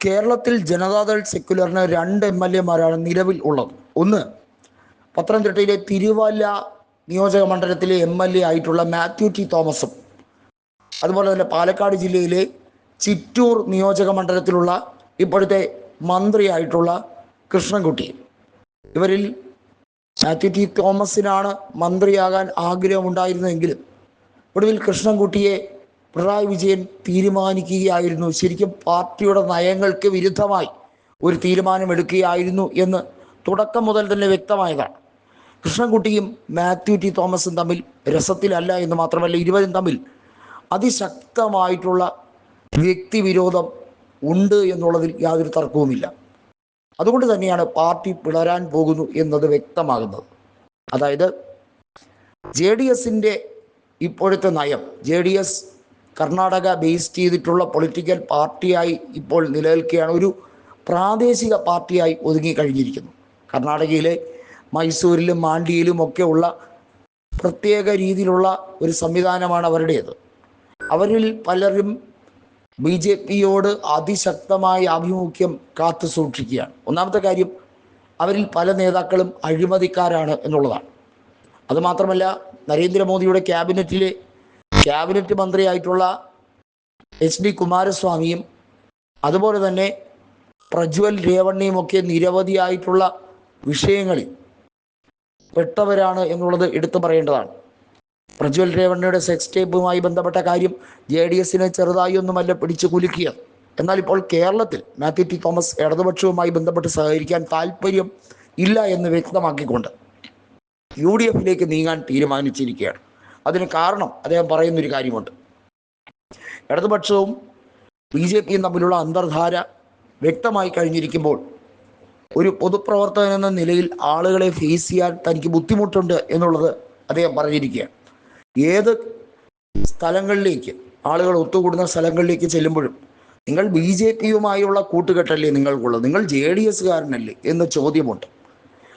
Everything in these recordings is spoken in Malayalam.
കേരളത്തിൽ ജനതാദൾ സെക്യുലറിന് രണ്ട് എം എൽ എമാരാണ് നിലവിൽ ഉള്ളത്. ഒന്ന് പത്തനംതിട്ടയിലെ തിരുവല്ല നിയോജക മണ്ഡലത്തിലെ എം എൽ എ ആയിട്ടുള്ള മാത്യു ടി തോമസും അതുപോലെ തന്നെ പാലക്കാട് ജില്ലയിലെ ചിറ്റൂർ നിയോജക മണ്ഡലത്തിലുള്ള ഇപ്പോഴത്തെ മന്ത്രിയായിട്ടുള്ള കൃഷ്ണൻകുട്ടി. ഇവരിൽ മാത്യു ടി തോമസിനാണ് മന്ത്രിയാകാൻ ആഗ്രഹമുണ്ടായിരുന്നെങ്കിലും ഒടുവിൽ കൃഷ്ണൻകുട്ടിയെ പിണറായി വിജയൻ തീരുമാനിക്കുകയായിരുന്നു. ശരിക്കും പാർട്ടിയുടെ നയങ്ങൾക്ക് വിരുദ്ധമായി ഒരു തീരുമാനമെടുക്കുകയായിരുന്നു എന്ന് തുടക്കം മുതൽ തന്നെ വ്യക്തമായതാണ്. കൃഷ്ണൻകുട്ടിയും മാത്യു ടി തോമസും തമ്മിൽ രസത്തിലല്ല എന്ന് മാത്രമല്ല ഇരുവരും തമ്മിൽ അതിശക്തമായിട്ടുള്ള വ്യക്തിവിരോധം ഉണ്ട് എന്നുള്ളതിൽ യാതൊരു തർക്കവുമില്ല. അതുകൊണ്ട് തന്നെയാണ് പാർട്ടി പിളരാൻ പോകുന്നു എന്നത് വ്യക്തമാകുന്നത്. അതായത് ജെ ഡി എസിന്റെ ഇപ്പോഴത്തെ നയം J D S Karnataka base ചെയ്തിട്ടുള്ള പൊളിറ്റിക്കൽ പാർട്ടിയായി ഇപ്പോൾ നിലനിൽക്കുകയാണ്. ഒരു പ്രാദേശിക പാർട്ടിയായി ഒതുങ്ങി കഴിഞ്ഞിരിക്കുന്നു. കർണാടകയിലെ മൈസൂരിലും മാണ്ടിയിലും ഒക്കെ ഉള്ള പ്രത്യേക രീതിയിലുള്ള ഒരു സംവിധാനമാണ് അവരുടേത്. അവരിൽ പലരും ബി ജെ പിയോട് അതിശക്തമായ ആഭിമുഖ്യം കാത്തു സൂക്ഷിക്കുകയാണ്. ഒന്നാമത്തെ കാര്യം അവരിൽ പല നേതാക്കളും അഴിമതിക്കാരാണ് എന്നുള്ളതാണ്. അതുമാത്രമല്ല നരേന്ദ്രമോദിയുടെ ക്യാബിനറ്റിലെ ക്യാബിനറ്റ് മന്ത്രിയായിട്ടുള്ള എച്ച് ഡി കുമാരസ്വാമിയും അതുപോലെ തന്നെ പ്രജ്വൽ രേവണ്ണയും ഒക്കെ നിരവധിയായിട്ടുള്ള വിഷയങ്ങളിൽ പെട്ടവരാണ് എന്നുള്ളത് എടുത്തു പറയേണ്ടതാണ്. പ്രജ്വൽ രേവണ്ണയുടെ സെക്സ് ടേപ്പുമായി ബന്ധപ്പെട്ട കാര്യം ജെ ഡി എസിനെ ചെറുതായി ഒന്നുമല്ല പിടിച്ചു കുലുക്കിയത്. എന്നാൽ ഇപ്പോൾ കേരളത്തിൽ മാത്യു ടി തോമസ് ഇടതുപക്ഷവുമായി ബന്ധപ്പെട്ട് സഹകരിക്കാൻ താല്പര്യം ഇല്ല എന്ന് വ്യക്തമാക്കിക്കൊണ്ട് യു ഡി എഫിലേക്ക് നീങ്ങാൻ തീരുമാനിച്ചിരിക്കുകയാണ്. അതിന് കാരണം അദ്ദേഹം പറയുന്നൊരു കാര്യമുണ്ട്. ഇടതുപക്ഷവും ബി ജെ പിയും തമ്മിലുള്ള അന്തർധാര വ്യക്തമായി കഴിഞ്ഞിരിക്കുമ്പോൾ ഒരു പൊതുപ്രവർത്തകൻ എന്ന നിലയിൽ ആളുകളെ ഫേസ് ചെയ്യാൻ തനിക്ക് ബുദ്ധിമുട്ടുണ്ട് എന്നുള്ളത് അദ്ദേഹം പറഞ്ഞിരിക്കുകയാണ്. ഏത് സ്ഥലങ്ങളിലേക്ക് ആളുകൾ ഒത്തുകൂടുന്ന സ്ഥലങ്ങളിലേക്ക് ചെല്ലുമ്പോഴും നിങ്ങൾ ബി ജെ പിയുമായുള്ള കൂട്ടുകെട്ടല്ലേ നിങ്ങൾക്കുള്ളത്? നിങ്ങൾ ജെ ഡി എസ്സുകാരനല്ലേ എന്ന ചോദ്യമുണ്ട്.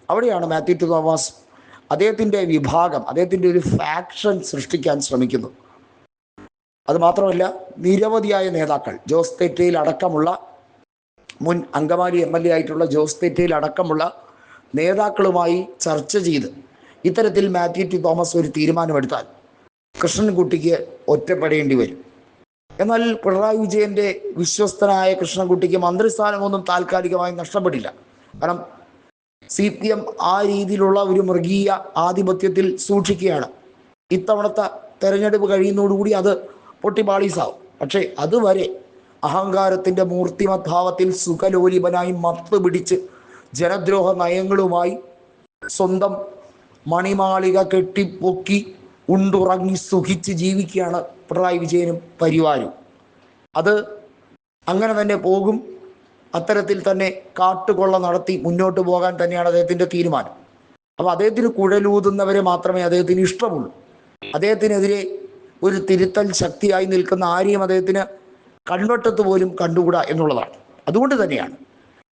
അവിടെയാണ് മാത്യു തോമസ് അദ്ദേഹത്തിന്റെ വിഭാഗം അദ്ദേഹത്തിന്റെ ഒരു ഫാക്ഷൻ സൃഷ്ടിക്കാൻ ശ്രമിക്കുന്നു. അതുമാത്രമല്ല നിരവധിയായ നേതാക്കൾ ജോസ് തെറ്റയിൽ അടക്കമുള്ള മുൻ അങ്കമാലി എം എൽ എ ആയിട്ടുള്ള ജോസ് തെറ്റയിൽ അടക്കമുള്ള നേതാക്കളുമായി ചർച്ച ചെയ്ത് ഇത്തരത്തിൽ മാത്യു ടി തോമസ് ഒരു തീരുമാനമെടുത്താൽ കൃഷ്ണൻകുട്ടിക്ക് ഒറ്റപ്പെടേണ്ടി വരും. എന്നാൽ പിണറായി വിജയന്റെ വിശ്വസ്തനായ കൃഷ്ണൻകുട്ടിക്ക് മന്ത്രിസ്ഥാനമൊന്നും താൽക്കാലികമായി നഷ്ടപ്പെട്ടില്ല കാരണം സി പി എം ആ രീതിയിലുള്ള ഒരു മൃഗീയ ആധിപത്യത്തിൽ സൂക്ഷിക്കുകയാണ്. ഇത്തവണത്തെ തെരഞ്ഞെടുപ്പ് കഴിയുന്നതോടുകൂടി അത് പൊട്ടിപ്പാളീസാവും പക്ഷേ അതുവരെ അഹങ്കാരത്തിന്റെ മൂർത്തിമദ്ഭാവത്തിൽ സുഖലോലിപനായി മത്ത് പിടിച്ച് ജനദ്രോഹ നയങ്ങളുമായി സ്വന്തം മണിമാളിക കെട്ടിപ്പൊക്കി ഉണ്ടുറങ്ങി സുഖിച്ച് ജീവിക്കുകയാണ് പിണറായി വിജയനും പരിവാരും. അത് അങ്ങനെ തന്നെ പോകും. അത്തരത്തിൽ തന്നെ കാട്ടുകൊള്ള നടത്തി മുന്നോട്ട് പോകാൻ തന്നെയാണ് അദ്ദേഹത്തിന്റെ തീരുമാനം. അപ്പോൾ അദ്ദേഹത്തിന് കുഴലൂതുന്നവരെ മാത്രമേ അദ്ദേഹത്തിന് ഇഷ്ടമുള്ളൂ. അദ്ദേഹത്തിനെതിരെ ഒരു തിരുത്തൽ ശക്തിയായി നിൽക്കുന്ന ആരെയും അദ്ദേഹത്തിന് കൺവട്ടത്ത് പോലും കണ്ടുകൂടാ എന്നുള്ളതാണ്. അതുകൊണ്ട് തന്നെയാണ്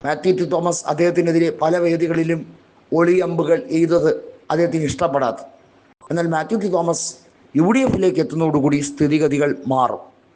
മാത്യു ടി തോമസ് അദ്ദേഹത്തിനെതിരെ പല വേദികളിലും ഒളിയമ്പുകൾ എഴുതത് അദ്ദേഹത്തിന് ഇഷ്ടപ്പെടാത്തത്. എന്നാൽ Mathew T Thomas U D എഫിലേക്ക് എത്തുന്നതോടുകൂടി സ്ഥിതിഗതികൾ മാറും.